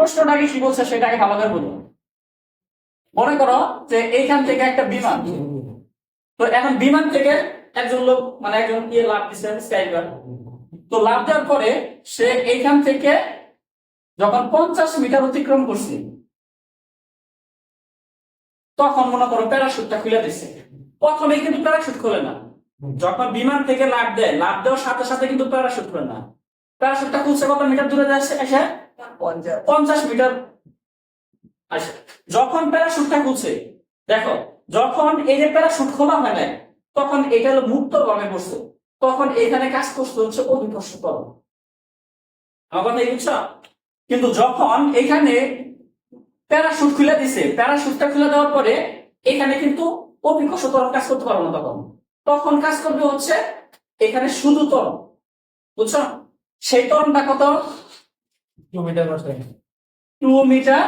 প্রশ্নটাকে কি বলছে সেটাকে ভালো বলুন মনে করো যে এইখান থেকে একটা বিমান। তো এখন বিমান থেকে একজন লোক মানে একজন ইয়ে লাভ দিচ্ছে স্কাইবার তো লাভ দেওয়ার পরে সে এইখান থেকে যখন পঞ্চাশ মিটার অতিক্রম করছে, তখন মনে করো প্যারাশুটটা খুলে দিচ্ছে প্রথমে কিন্তু প্যারাশুট খোলে না। যখন বিমান থেকে লাভ দেয় লাভ দেওয়ার সাথে সাথে কিন্তু প্যারাশুট খোলে না। প্যারাশুটটা খুলছে কত মিটার দূরে যাচ্ছে এসে পঞ্চাশ। মিটার। আচ্ছা যখন প্যারাশুটটা খুলছে, দেখো, যখন এই যে প্যারাশুট খোলা হয় নাই, তখন এটা হলো মুক্ত ভাবে পড়ছে তখন এখানে কাজ করতে হচ্ছে অভিকর্ষ তরণ আমার কথা বুঝছ? কিন্তু যখন এখানে প্যারাশুট খুলে দিছে প্যারাশুটটা খুলে দেওয়ার পরে এখানে কিন্তু অভিকর্ষ তরণ কাজ করতে পারব না তখন। তখন কাজ করবে হচ্ছে এখানে শুধু তরণ বুঝছ? সেই তরণটা কত? Kilometre per second two metre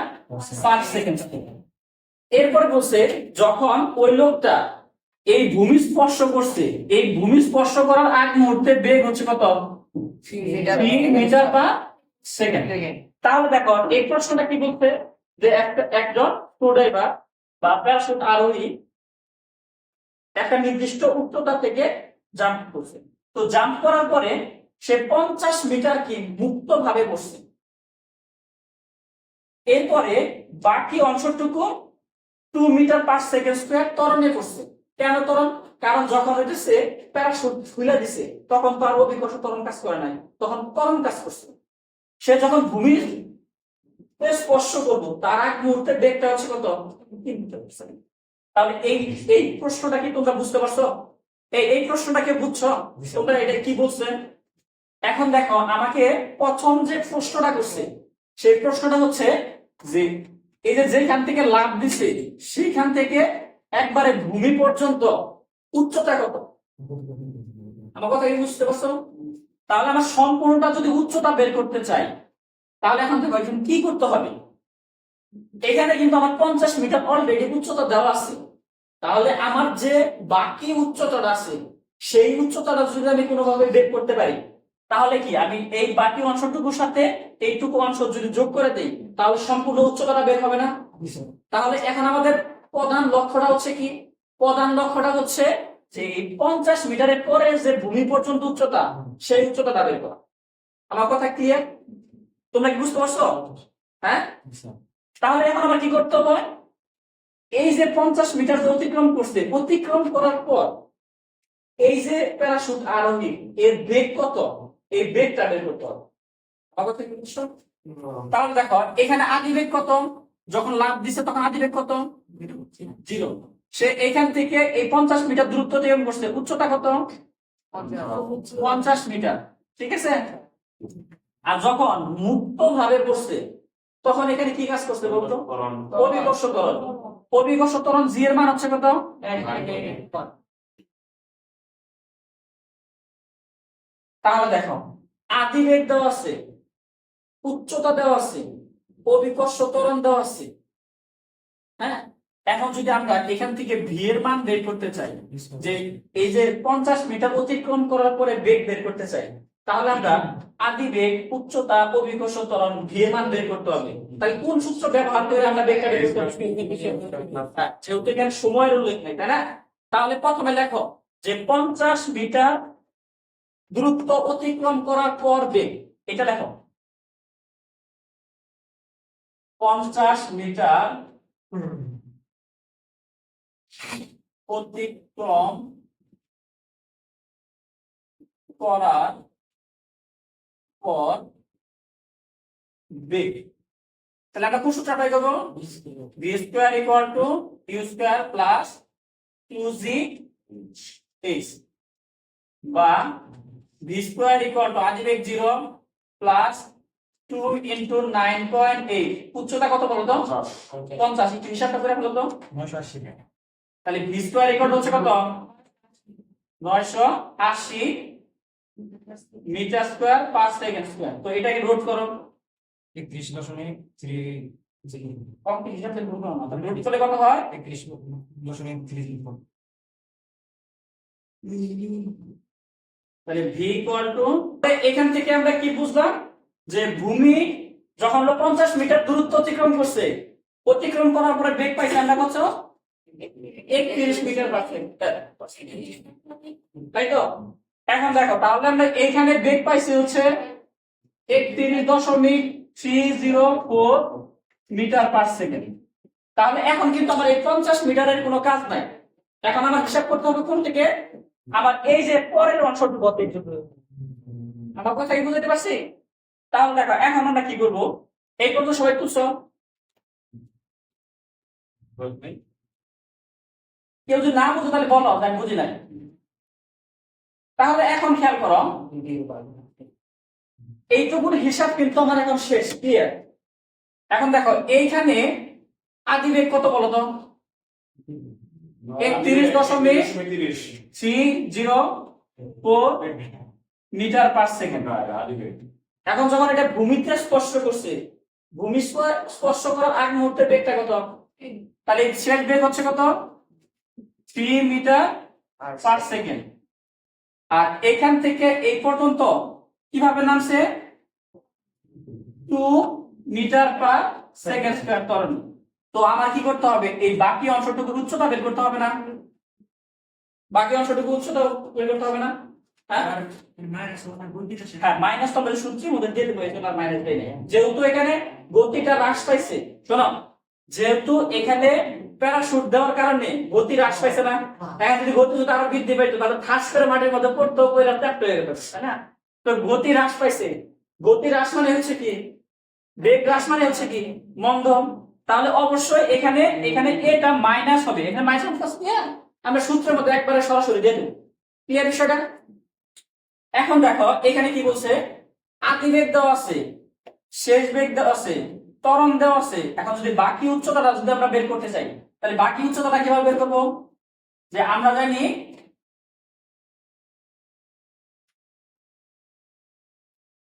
per second এরপরে বলছে যখন ওই লোকটা এই ভূমি স্পর্শ করছে এই ভূমি স্পর্শ করার আগ মুহূর্তে বেগ হচ্ছে কত? থ্রি মিটার পার সেকেন্ড তাহলে দেখো এই প্রশ্নটা কি বলছে? যে একটা একজন ড্রাইভার বা প্যারাশুট আরোহী একটা নির্দিষ্ট উচ্চতা থেকে জাম্প করছে। তো জাম্প করার পরে সে পঞ্চাশ মিটার কি মুক্তভাবে বসছে? এরপরে বাকি অংশটুকু two metre per second square ত্বরণে করছে। কেন ত্বরণ? কারণ যখন হইতেছে প্যারাশুট খুলে দিছে, তখন তো আর অভিকর্ষ ত্বরণ কাজ করে নাই, তখন ত্বরণ কাজ করছে। সে যখন ভূমির স্পর্শ করব, তার আগ মুহূর্তে বেগটা হচ্ছে কত? তিন মিটার তাহলে এই এই প্রশ্নটা কি তোমরা বুঝতে পারছ? এই এই প্রশ্নটাকে বুঝছ? তোমরা এটা কি বলছে? এখন দেখো, আমাকে প্রথম যে প্রশ্নটা করছে সেই প্রশ্নটা হচ্ছে যে এই যে যেখান থেকে লাভ দিছে, সেইখান থেকে একবারে ভূমি পর্যন্ত উচ্চতা কত? আমার কথা কি বুঝতে পারছ? তাহলে আমার সম্পূর্ণটা যদি উচ্চতা বের করতে চাই, তাহলে এখন থেকে এখন কি করতে হবে? এখানে কিন্তু আমার পঞ্চাশ মিটার অলরেডি উচ্চতা দেওয়া আছে। তাহলে আমার যে বাকি উচ্চতাটা আছে, সেই উচ্চতাটা যদি আমি কোনোভাবে বের করতে পারি তাহলে কি আমি এই বাকি অংশটুকুর সাথে এইটুকু অংশ যদি যোগ করে দেই তাহলে সম্পূর্ণ উচ্চতাটা বের হবে না? তাহলে এখন আমাদের প্রধান লক্ষ্যটা হচ্ছে কি? প্রধান লক্ষ্যটা হচ্ছে যে এই পঞ্চাশ মিটারের পরে যে ভূমি পর্যন্ত উচ্চতা সেই উচ্চতাটা বের করা। আমার কথা ক্লিয়ার তোমরা কি বুঝতে পারছ? হ্যাঁ? তাহলে এখন আমার কি করতে হবে? এই যে পঞ্চাশ মিটার যে অতিক্রম করছে অতিক্রম করার পর এই যে প্যারাশুট আরোহী এর বেগ কত? এই বেগটা বের করতে হবে। আমার কথা বুঝছ? তাহলে দেখো এখানে আদি বেগ কত? যখন লাভ দিছে তখন আদি বেগ কত? জিরো। সে এখান থেকে এই পঞ্চাশ মিটার দূরত্ব অতিক্রম করছে উচ্চতা কত? পঞ্চাশ মিটার। ঠিক আছে? আর যখন মুক্ত ভাবে পড়ছে তখন এখানে কি কাজ করছে বলতো? অভিকর্ষ ত্বরণ। অভিকর্ষ ত্বরণ। জি এর মান হচ্ছে কত? তাহলে দেখো আদি বেগ দেওয়া আছে উচ্চতা দেওয়া আছে অভিকর্ষ ত্বরণ দেওয়া আছে। হ্যাঁ? এখন যদি আমরা এখান থেকে ভি এর মান বের করতে চাই যে এই যে পঞ্চাশ মিটার অতিক্রম করার পরে বেগ বের করতে চাই তাহলে আমরা আদি বেগ উচ্চতা অভিকর্ষ ত্বরণ ভি এর মান বের করতে হবে। তাই কোন সূত্র ব্যবহার করে আমরা বেগটা বের করতে হ্যাঁ, এখানে সময়ের উল্লেখ নেই তাই না? তাহলে প্রথমে লেখো যে পঞ্চাশ মিটার দূরত্ব অতিক্রম করার পর বেগ এটা লেখো। পঞ্চাশ মিটার অতিক্রম করার পর বেগ তাহলে আমরা কোন সূত্রটা পাই করব V square equal to U square plus two G H. বা ভি স্কোয়ার ইকুয়াল টু আদি বেগ zero plus two into nine point eight উচ্চতা কত বলো তো? পঞ্চাশ। একটু হিসাবটা করে ফেলো তো। নয়শো আশি। তাহলে ভি স্কোয়ার ইকুয়াল হচ্ছে কত? নয়শো আশি metre square per second square. তো এটাকে রোড করো। একত্রিশ দশমিক থ্রি কমপ্লি হিসাব থেকে করো না। তাহলে রোড চলে কত হয়? একত্রিশ দশমিক থ্রি তাহলে ভি ইকুয়াল টু এখান থেকে আমরা কি বুঝলাম? যে ভূমি যখন হলো পঞ্চাশ মিটার দূরত্ব অতিক্রম করছে, অতিক্রম করার পরে বেগ পাইছে আমরা কত? একত্রিশ মিটার তাই তো? এখন দেখো, তাহলে আমরা পাইছি হচ্ছে দশমিক থ্রি জিরো ফোর মিটার তাহলে এখন কিন্তু আমার এই পঞ্চাশ মিটারের কোনো কাজ নাই। এখন আমার হিসাব করতে হবে কোন থেকে? আমার এই যে পরের অংশটুকু অতিক্রম আমার কথা কি বুঝতে পারছি? তাহলে দেখো, এখন আমরা কি করব? এই পর্যন্ত সবাই তুলছো? কেউ যদি না বুঝো, তাহলে বলো আমি বুঝি নাই। তাহলে এখন খেয়াল করো, এইটুকুর হিসাব কিন্তু আমার এখন শেষ ক্লিয়ার এখন দেখো, এইখানে আদি বেগ কত বলো তো একত্রিশ দশমিক three zero four metre per second. এখন যখন এটা ভূমিতে স্পর্শ করছে ভূমি স্প- স্পর্শ করার আগ মুহূর্তে বেগটা কত? তাহলে শেষ বেগ হচ্ছে কত? Three metre per second. আর এখান থেকে এই পর্যন্ত কীভাবে নামছে? Two metre per second square ত্বরণ। তো আমার কি করতে হবে? এই বাকি অংশটুকুর উচ্চতা বের করতে হবে না। বাকি অংশটুকু উচ্চতা বের করতে হবে না। হ্যাঁ? হ্যাঁ যেহেতু এখানে যেহেতু এখানে দেওয়ার কারণে গতি হ্রাস পাইছে না যদি আরও বৃদ্ধি পাইতো, তাহলে ঠাস করে মধ্যে হয়ে তাই না? তো গতি হ্রাস পাইছে। গতি হ্রাস মানে হচ্ছে কি? বেগ হ্রাস মানে হচ্ছে কি? মন্দম। তাহলে অবশ্যই এখানে এখানে এটা মাইনাস হবে। এখানে মাইনাস আমরা সূত্রের মধ্যে একবারে সরাসরি দিয়ে দেবো। ক্লিয়ার বিষয়টা? এখন দেখো, এখানে কি বলছে? আদি বেগ দেওয়া আছে, শেষ বেগ দেওয়া আছে, ত্বরণ দেওয়া আছে। এখন যদি বাকি উচ্চতাটা যদি আমরা বের করতে চাই, তাহলে বাকি উচ্চতাটা কীভাবে বের করব? যে আমরা জানি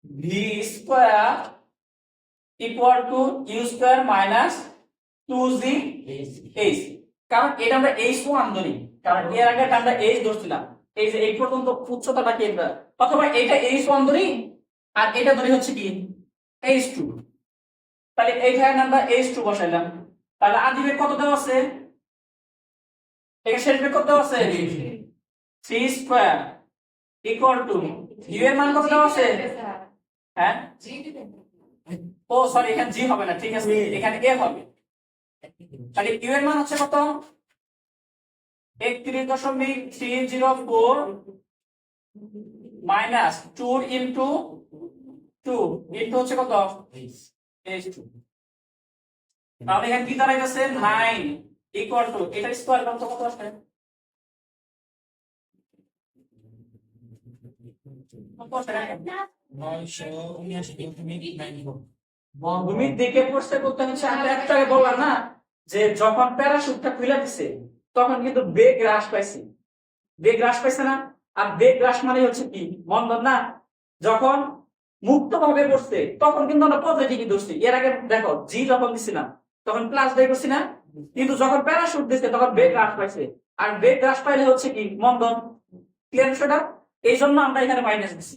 V square equal to U square minus two G H কারণ এটা আমরা এইচ ওয়ান ধরি কারণ এর আগে আমরা এইচ ধরছিলাম। এই যে এই পর্যন্ত উচ্চতাটা কি অথবা এটা এইচ ওয়ান ধরি আর এটা ধরি হচ্ছে কি? এইচ টু তাহলে এইখানে আমরা এইচ টু বসাইলাম। তাহলে আদি বেগ কত দেওয়া আছে? এখানে শেষ বেগ কত দেওয়া আছে? Three square equal to U এর মান কত দেওয়া আছে? হ্যাঁ? ও সরি এখানে জি হবে না ঠিক আছে। এখানে এ হবে। তাহলে ইউ এর মান হচ্ছে কত? একত্রিশ দশমিক three zero four minus two into two into হচ্ছে কত? তাহলে এখানে কি দাঁড়াইতেছে? নাইন ইকুয়াল টু এটা স্কোয়ার কত কত আসবে? কত আসবে? নয়শো উনআশি দশমিক নাইন ফোর ভূমির দিকে পড়ছে বলতে হচ্ছে আমরা একটু বললাম না, যে যখন প্যারাশুটটা খুলে দিছে, তখন কিন্তু বেগ হ্রাস পাইছে। বেগ হ্রাস পাইছে না? আর বেগ হ্রাস মানে হচ্ছে কি? মন্দন না। যখন মুক্ত ভাবে পড়ছে, তখন কিন্তু আমরা পজিটিভই ধরছি। এর আগে দেখো জি যখন দিছিলাম তখন প্লাস দিয়ে করছি না? কিন্তু যখন প্যারাসুট দিচ্ছে তখন বেগ হ্রাস পাইছে। আর বেগ হ্রাস পাইলে হচ্ছে কি? মন্দন ক্লিয়ার এই জন্য আমরা এখানে মাইনাস দিছি।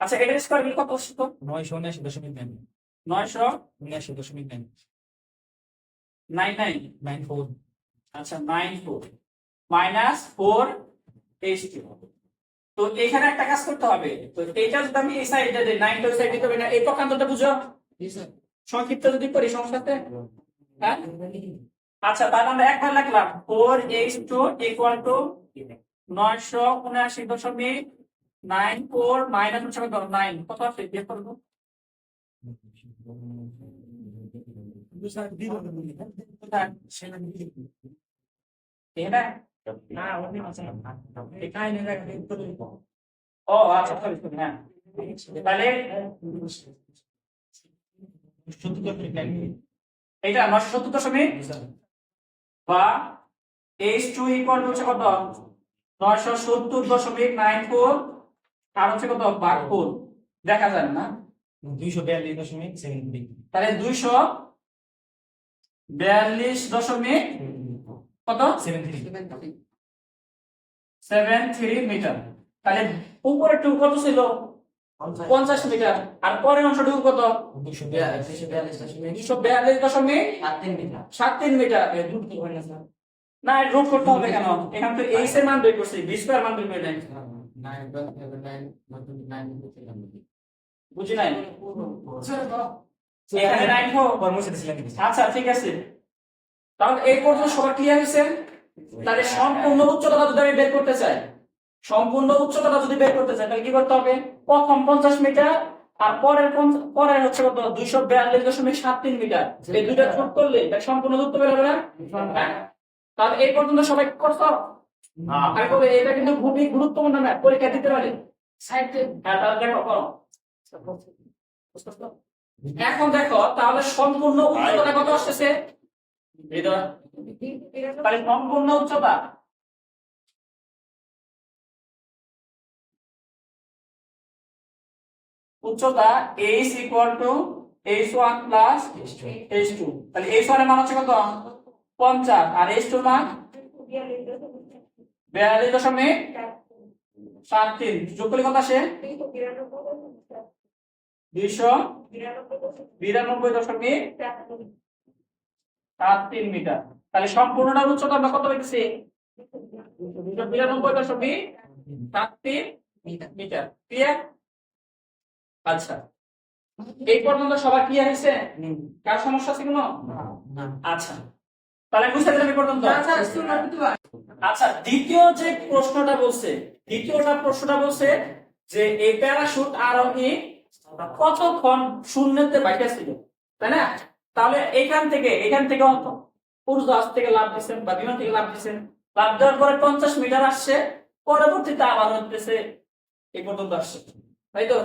আচ্ছা এটার স্কোয়ার কত হচ্ছে তো? নয়শো উনআশি দশমিক নাইন নয়শো উনআশি দশমিক nine nine nine nine four আচ্ছা nine four minus four H two তো এখানে একটা কাজ করতে হবে। তো এইটা যদি আমি এই সাইডে দিই নাইন টু সাইড দিতে না? এই পক্ষান্তরটা বুঝো। সংক্ষিপ্ত যদি করি সংখ্যাতে হ্যাঁ? আচ্ছা তাহলে আমরা একবার লিখলাম। Four H two equal to নয়শো উনআশি দশমিক নাইন ফোর মাইনাস হচ্ছে কত নাইন। কত আছে? বিয়োগ করব? এটা ও আচ্ছা হ্যাঁ। তাহলে এটা নশো সত্তর দশমিক বা এইচ টু ইকুয়াল হচ্ছে কত? নয়শো সত্তর দশমিক নাইন ফোর আর হচ্ছে কত? বার ফোর দেখা যায় না। দুইশো বিয়াল্লিশ দশমিক সেভেন তাহলে দুইশো বিয়াল্লিশ দশমিক কত? Seven three. Seven three. Metre. তাহলে উপরে টু কত ছিল? পঞ্চাশ। মিটার। আর পরের অংশটুকু কত? দুশো দুশো বিয়াল্লিশ দশমিক সাত তিন মিটার। সাত তিন মিটার। না রুট করতে হবে কেন? এখান থেকে এইচ এর মান বের করছি বি স্কোয়ার মান বের করে নেই বুঝি নাই? এখানে নাইন হোক আচ্ছা ঠিক আছে। তাহলে এই পর্যন্ত সবার ক্লিয়ার হয়েছে? তাহলে সম্পূর্ণ উচ্চতা যদি আমি বের করতে চাই সম্পূর্ণ উচ্চতা যদি বের করতে চাই তাহলে কি করতে হবে? প্রথম পঞ্চাশ মিটার আর পরের পরের হচ্ছে কত? দুইশো বিয়াল্লিশ দশমিক সাত তিন মিটার। এই দুইটা যোগ করলে সম্পূর্ণ দূরত্ব বের হবে না? হ্যাঁ? তাহলে এই পর্যন্ত সবাই করছ? আমি বলব, এটা কিন্তু খুবই গুরুত্বপূর্ণ ম্যাথ পরীক্ষা দিতে পারে করো। এখন দেখো তাহলে সম্পূর্ণ উচ্চতা কত আসতেছে? তাহলে সম্পূর্ণ উচ্চতা। উচ্চতা H equal to H one plus H two তাহলে এইচ ওয়ান মান হচ্ছে কত? পঞ্চাশ। আর এইচ টু মান? বিয়াল্লিশ দশমিক সাত তিন। যোগ করলে কত আসে? দুইশো বিরানব্বই দশমিক সাত তিন মিটার। তাহলে সম্পূর্ণটার উচ্চতা আমরা কত পেয়েছি? বিরানব্বই দশমিক সাত তিন মিটার। ক্লিয়ার আচ্ছা। এই পর্যন্ত সবার ক্লিয়ার হয়েছে? কার সমস্যা ছিল? না। আচ্ছা। তাহলে বুঝতে পারলাম এই পর্যন্ত? আচ্ছা দ্বিতীয় যে প্রশ্নটা বলছে, দ্বিতীয়টা প্রশ্নটা বলছে যে এই প্যারাশুট আরোহী কতক্ষণ শূন্যতে বাইরে ছিল তাই না? তাহলে এখান থেকে এখান থেকে অন্ত উড়োজাহাজ থেকে লাভ দিচ্ছেন বা বিমান থেকে লাভ দিচ্ছেন লাভ দেওয়ার পরে পঞ্চাশ মিটার আসছে, পরবর্তীতে আবার হচ্ছে এই পর্যন্ত আসছে। তাই তো?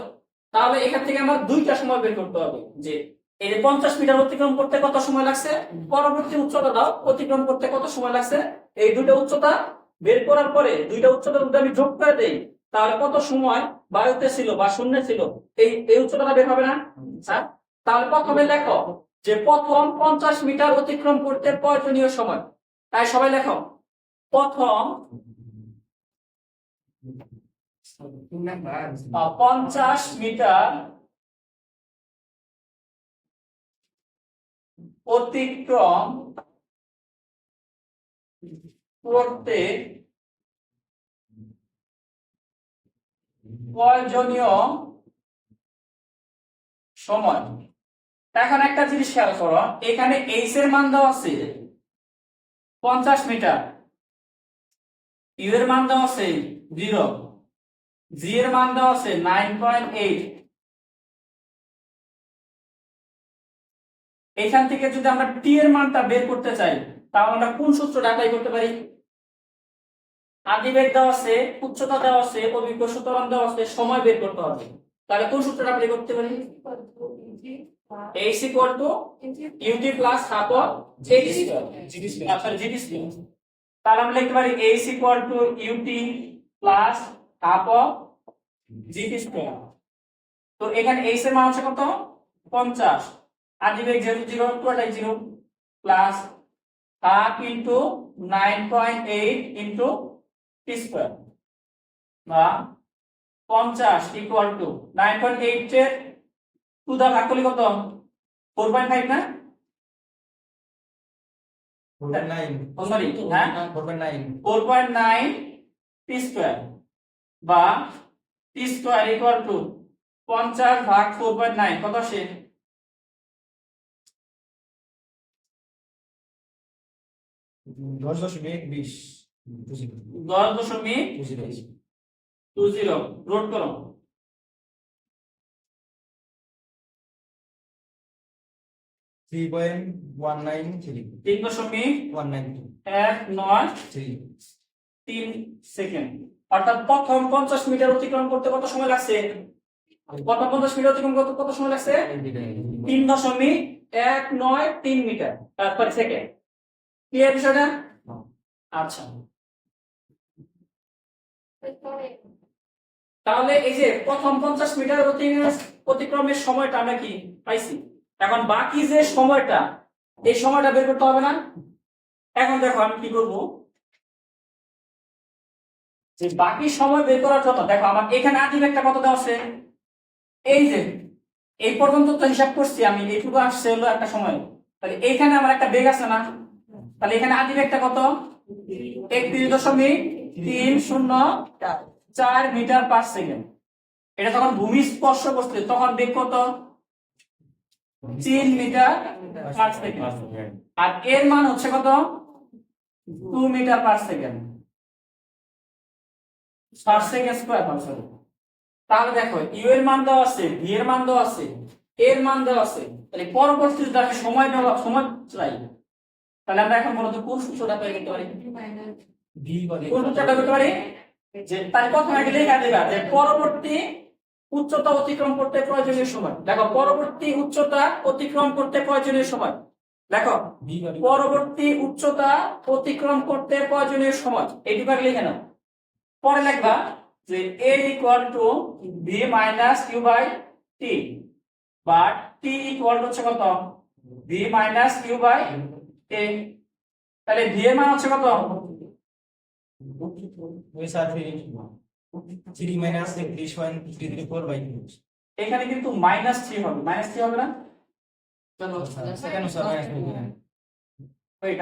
তাহলে এখান থেকে আমার দুইটা সময় বের করতে হবে, যে এই যে পঞ্চাশ মিটার অতিক্রম করতে কত সময় লাগছে? পরবর্তী উচ্চতাটাও অতিক্রম করতে কত সময় লাগছে? এই দুইটা উচ্চতা বের করার পরে দুইটা উচ্চতা যদি আমি যোগ করে দেই, তাহলে কত সময় বায়ুতে ছিল বা শূন্যে ছিল? এই এই উচ্চতাটা বের হবে না? স্যার, তাহলে প্রথমে লেখো যে প্রথম পঞ্চাশ মিটার অতিক্রম করতে প্রয়োজনীয় সময়। তাই সবাই লেখো, প্রথম পঞ্চাশ মিটার অতিক্রম করতে প্রয়োজনীয় সময়। এখন একটা জিনিস খেয়াল করো, এখানে এইচ এর মান দেওয়া আছে পঞ্চাশ মিটার ইউ এর মান দেওয়া আছে জিরো জি এর মান দেওয়া আছে নাইন পয়েন্ট এইট এখান থেকে যদি আমরা টি এর মানটা বের করতে চাই, তাহলে আমরা কোন সূত্রটা অ্যাপ্লাই করতে পারি? আদিবেগ দেওয়া আছে, উচ্চতা দেওয়া আছে, অভিজ্ঞ সুতরাং দেওয়া আছে, সময় বের করতে হবে। তাহলে কোন সূত্রটা অ্যাপ্লাই করতে পারি H equal to U T plus half of G T square তাহলে আমরা লিখতে পারি H equal to U T plus half of G T square তো এখানে এইচ এর মান হচ্ছে কত? পঞ্চাশ। আদিবেগ যেহেতু zero total zero plus half into nine point eight into square বা পঞ্চাশ equal to nine point eight এর টু দা ভাগ করলে কত? ফোর পয়েন্ট ফাইভ না? সরি হ্যাঁ? Four point nine T square বা টি স্কোয়ার ইকুয়াল টু পঞ্চাশ ভাগ ফোর পয়েন্ট নাইন কত আসে? দশ দশমিক বিশ। দশ দশমিক টু জিরো। রোড করো। তিন দশমিক এক নয় তিন সেকেন্ড। অর্থাৎ প্রথম পঞ্চাশ মিটার অতিক্রম করতে কত সময় লাগছে? প্রথম পঞ্চাশ মিটার অতিক্রম করতে কত সময় লাগছে? তিন দশমিক এক নয় তিন মিটার সরি সেকেন্ড ক্লিয়ার বিষয়টা? আচ্ছা। তাহলে এই যে প্রথম পঞ্চাশ মিটার অতিক্রমের সময়টা আমরা কি পাইছি? এখন বাকি যে সময়টা, এই সময়টা বের করতে হবে না? এখন দেখো আমি কি করব? যে বাকি সময় বের করার জন্য, দেখো আমার এখানে আদিম একটা কত দেওয়া আছে? এই যে, এই পর্যন্ত তো হিসাব করছি আমি, এইটুকু আসছে হলো একটা সময়। তাহলে এইখানে আমার একটা বেগ আছে না? তাহলে এখানে আদি বেগটা কত? একত্রিশ দশমিক তিন শূন্য চার মিটার পার সেকেন্ড এটা যখন ভূমি স্পর্শ করছে তখন বেগ কত? তিন মিটার পার সেকেন্ড আর এর মান হচ্ছে কত? Two metre per second square তাহলে দেখো ইউ এর মান দেওয়া আছে ভি এর মান দেওয়া আছে এর মান দেওয়া আছে। তাহলে আমি সময় সময় চাই। তাহলে আমরা এখন মূলত কোন সূত্রটা তৈরি করতে পারি। কোন পারি? যে তাই প্রথমে দেবা। যে পরবর্তী উচ্চতা অতিক্রম করতে প্রয়োজনীয় সময়। দেখো পরবর্তী উচ্চতা অতিক্রম করতে প্রয়োজনীয় সময়। দেখো পরবর্তী উচ্চতা অতিক্রম করতে প্রয়োজনীয় সময়। এই বিভাগ লিখে নাও। পরে লিখবা যে a equal to b minus Q by T বা t ইকুয়াল টু হচ্ছে কত? B minus Q by a তাহলে v এর মান হচ্ছে কত? ওই সাথে থ্রি মাইনাস একত্রিশ point three three four by two এখানে কিন্তু মাইনাস থ্রি হবে মাইনাস থ্রি হবে। না চলো সেখানে সব মাইনাস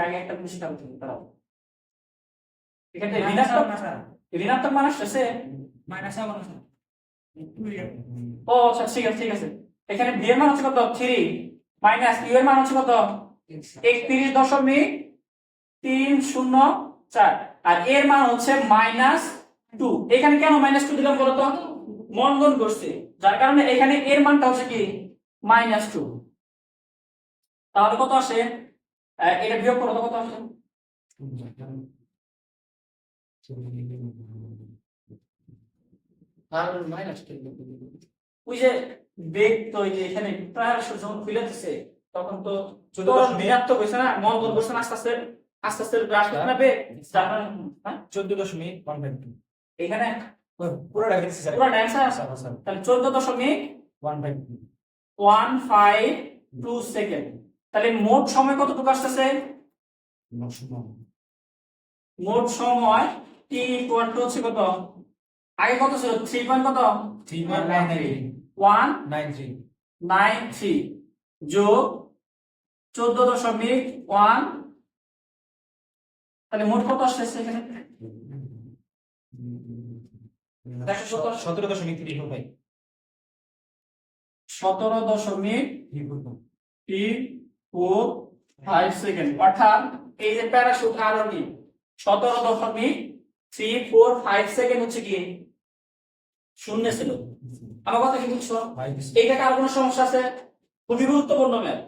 আগে একটা জিনিস খেয়াল করতে দাঁড়াও। এখানে ঋণাত্মক ঋণাত্মক মান আসছে মাইনাস আমার ও আচ্ছা ঠিক আছে ঠিক আছে। এখানে বি এর মান হচ্ছে কত? থ্রি মাইনাস ইউ এর মান হচ্ছে কত? একত্রিশ দশমিক তিন শূন্য চার। আর এর মান হচ্ছে মাইনাস টু এখানে কেন মাইনাস টু দিলাম বলতো? মন্দন করছে। যার কারণে এখানে এর মানটা হচ্ছে কি? মাইনাস টু তাহলে কত আসে? এটা বিয়োগ করো কত আসে? ওই যে বেগ তো ওই যে এখানে প্রায় যখন খুলে দিছে তখন তো ঋণাত্মক হয়েছে না? মন্দন করছে না আস্তে আস্তে? আস্তে আস্তে গ্রাস কারণে হ্যাঁ? চোদ্দ দশমিক ওয়ান ফাইভ টু এখানে পুরো অ্যান্সার তাহলে চোদ্দ দশমিক one five two one five two second তাহলে মোট সময় কতটুকু আসতেছে? মোট সময়। টি ইকুয়াল টু হচ্ছে কত? আগে কত ছিল? থ্রি পয়েন্ট কত? Three point nine three one nine three nine three যোগ চোদ্দ দশমিক ওয়ান তাহলে মোট কত আসতেছে এখানে? সতেরো দশমিক ফোর ফাইভ সতেরো দশমিক ফোর ফাইভ সেকেন্ড অর্থাৎ এই যে প্যারাশুট আরবি সতেরো দশমিক থ্রি ফোর ফাইভ সেকেন্ড হচ্ছে কি? শূন্য ছিল। আমার কথা কি বুঝছ? ফাইভ এইটাকে আর কোনো সমস্যা আছে? খুবই গুরুত্বপূর্ণ ম্যাথ